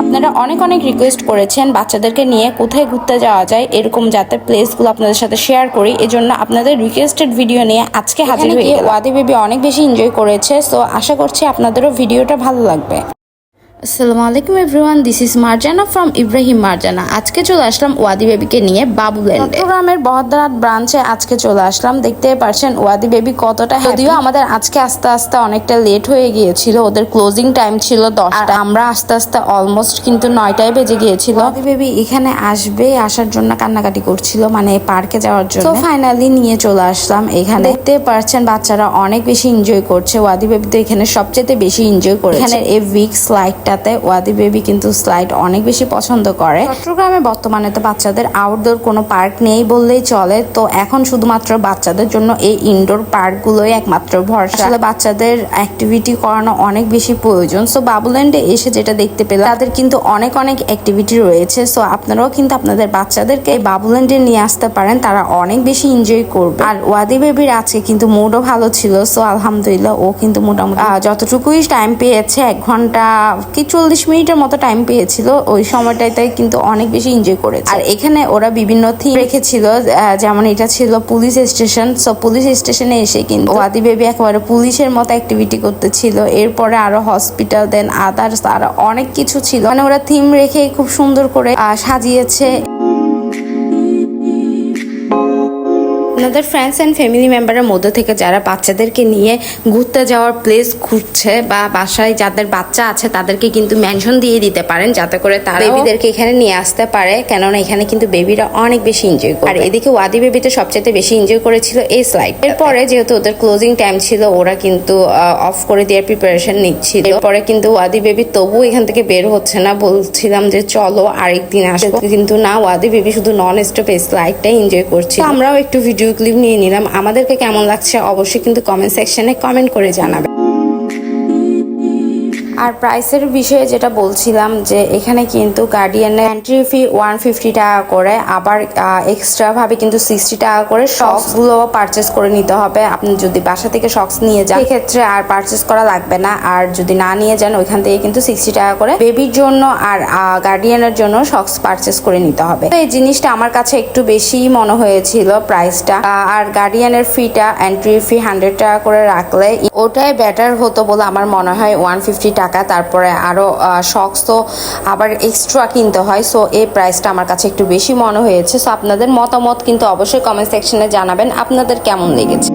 আপনারা অনেক অনেক রিকোয়েস্ট করেছেন বাচ্চাদেরকে নিয়ে কোথায় ঘুরতে যাওয়া যায় এরকম যাতে প্লেসগুলো আপনাদের সাথে শেয়ার করি। এজন্য আপনাদের রিকোয়েস্টেড ভিডিও নিয়ে আজকে হাজির হয়ে ওয়াদি বেবি অনেক বেশি এনজয় করেছে সো আশা করছি আপনাদেরও ভিডিওটা ভালো লাগবে। আসসালামু আলাইকুম everyone this is Marjana from Ibrahim Marjana আজকে চলে আসলাম ওয়াদি বেবিকে নিয়ে বাবুল্যান্ডে চট্টগ্রামের বহদ্দারাত ব্রাঞ্চে আজকে চলে আসলাম। দেখতে পারছেন ওয়াদি বেবি কতটা যদিও আমাদের আজকে আস্তে আস্তে অনেকটা লেট হয়ে গিয়েছিল ওদের ক্লোজিং টাইম ছিল দশটা। আমরা আস্তে আস্তে অলমোস্ট কিন্তু নয়টায় বেজে গিয়েছিল। ওয়াদি বেবি এখানে আসবে আসার জন্য কান্নাকাটি করছিল মানে পার্কে যাওয়ার জন্য। তো ফাইনালি নিয়ে চলে আসলাম এখানে। দেখতে পারছেন বাচ্চারা অনেক বেশি এনজয় করছে। ওয়াদি বেবি তো এখানে সবচেয়ে বেশি এনজয় করে এখানে এ এই উইক স্লাইডটাতে ওয়াদি বেবি কিন্তু স্লাইড অনেক বেশি পছন্দ করে। চট্টগ্রামে বর্তমানে তো বাচ্চাদের আউটডোর কোনো পার্ক নেই বললেই চলে। তো এখন শুধুমাত্র বাচ্চাদের জন্য এই ইনডোর পার্কগুলোই একমাত্র ভরসা। আসলে বাচ্চাদের অ্যাক্টিভিটি করানো অনেক বেশি প্রয়োজন। সো বাবুল্যান্ডে এসে যেটা দেখতে পেলাম, তাদের কিন্তু অনেক অনেক অ্যাক্টিভিটি রয়েছে। সো আপনারাও কিন্তু আপনাদের বাচ্চাদেরকে এই বাবুল্যান্ডে নিয়ে আসতে পারেন, তারা অনেক বেশি এনজয় করবে। আর ওয়াদি বেবির আজকে কিন্তু মুডও ভালো ছিল। সো আলহামদুলিল্লাহ ও কিন্তু মোটামুটি যতটুকুই টাইম পেয়েছে, এক ঘণ্টা কি চল্লিশ মিনিটের মতো টাইম পেয়েছিল, ওই সময়টাতে কিন্তু অনেক বেশি এনজয় করেছে। আর এখানে ওরা বিভিন্ন থিম রেখেছিল যেমন এটা ছিল পুলিশ স্টেশন সো পুলিশ স্টেশনে এসে কিন্তু ওয়াদি বেবি একেবারে পুলিশের মতো অ্যাক্টিভিটি করতেছিল। এরপরে আরও হসপিটাল দেন আদার্স আরও অনেক কিছু ছিল। মানে ওরা থিম রেখে খুব সুন্দর করে সাজিয়েছে। আপনাদের ফ্রেন্ডস অ্যান্ড ফ্যামিলি মেম্বারের মধ্যে থেকে যারা বাচ্চাদেরকে নিয়ে ঘুরতে যাওয়ার প্লেস খুঁজছে বা বাসায় যাদের বাচ্চা আছে তাদেরকে কিন্তু মেনশন দিয়ে দিতে পারেন যাতে করে তারা বেবিদেরকে এখানে নিয়ে আসতে পারে। কেননা এখানে কিন্তু বেবিরা অনেক বেশি এনজয় করে আর এদিকে ওয়াদি বেবিতে সবচেয়ে বেশি এনজয় করেছিল এই স্লাইড এরপরে যেহেতু ওদের ক্লোজিং টাইম ছিল ওরা কিন্তু অফ করে দেওয়ার প্রিপারেশন নিচ্ছিল। পরে কিন্তু ওয়াদি বেবি তবু এখান থেকে বের হচ্ছে না। বলছিলাম যে চলো আরেকদিন আসব। কিন্তু না ওয়াদি বেবি শুধু নন স্টপ এই স্লাইডটাই এনজয় করছি আমরাও একটু ভিডিও ক্লিপ নিয়ে নিলাম। আমাদেরকে কেমন লাগছে অবশ্যই কিন্তু কমেন্ট সেকশনে কমেন্ট করে জানাবে আর প্রাইসের বিষয়ে যেটা বলছিলাম যে এখানে কিন্তু গার্ডিয়ানের এন্ট্রি ফি ওয়ান ফিফটি টাকা করে, আবার এক্সট্রা ভাবে কিন্তু সিক্সটি টাকা করে শক্সগুলো পারচেস করে নিতে হবে। আপনি যদি বাসা থেকে শক্স নিয়ে যান, সেক্ষেত্রে আর পারচেস করা লাগবে না। আর যদি না নিয়ে যান, ওইখান থেকে কিন্তু সিক্সটি টাকা করে বেবির জন্য আর গার্ডিয়ানের জন্য শক্স পারচেস করে নিতে হবে। তো এই জিনিসটা আমার কাছে একটু বেশি মনে হয়েছিল প্রাইসটা আর গার্ডিয়ানের ফিটা এন্ট্রি ফি হান্ড্রেড টাকা করে রাখলে, ওটাই বেটার হতো বলে আমার মনে হয় ওয়ান ফিফটি টাকা তারপরে আরও শক্স তো আবার এক্সট্রা কিনতে হয়। সো এই প্রাইসটা আমার কাছে একটু বেশি মনে হয়েছে। সো আপনাদের মতামত কিন্তু অবশ্যই কমেন্ট সেকশনে জানাবেন। আপনাদের কেমন লেগেছে?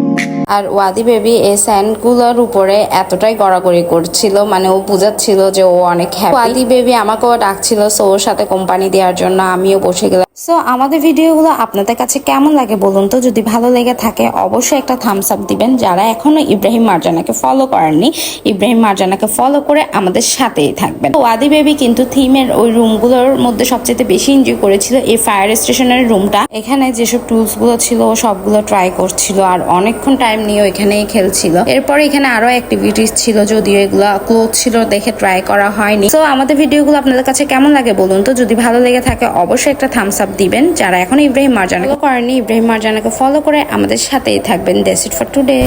আর ওয়াদি বেবি এই স্যান্ডগুলোর উপরে এতটাই গড়াগড়ি করছিল মানে ও বুঝাচ্ছিল যে ও অনেক হ্যাপি ওয়াদি বেবি আমাকেও ডাকছিল সো ওর সাথে কোম্পানি দেওয়ার জন্য আমিও বসে গেলাম। সো আমাদের ভিডিওগুলো আপনাদের কাছে কেমন লাগে বলুন তো? যদি ভালো লেগে থাকে, অবশ্যই একটা থামস আপ দিবেন। যারা এখনও ইব্রাহিম মার্জানাকে ফলো করেননি, ইব্রাহিম মার্জানাকে ফলো করে আমাদের সাথেই থাকবেন। ওয়াদি বেবি কিন্তু থিমের ওই রুমগুলোর মধ্যে সবচেয়ে বেশি এনজয় করেছিল এই ফায়ার স্টেশনের রুমটা। এখানে যেসব টুলসগুলো ছিল, সবগুলো ট্রাই করছিল আর অনেকক্ষণ টাইম নিয়ে ওইখানেই খেলছিল। এরপরে এখানে আরও অ্যাক্টিভিটিস ছিল, যদিও এগুলো ক্লোজ ছিল, দেখে ট্রাই করা হয়নি। তো আমাদের ভিডিওগুলো আপনাদের কাছে কেমন লাগে বলুন তো? যদি ভালো লেগে থাকে, অবশ্যই একটা থামস আপ দিবেন। যারা এখন ইব্রাহিম মারজানাকে করেনি ইব্রাহিম মারজানাকে ফলো করে আমাদের সাথেই থাকবেন। That's it for today.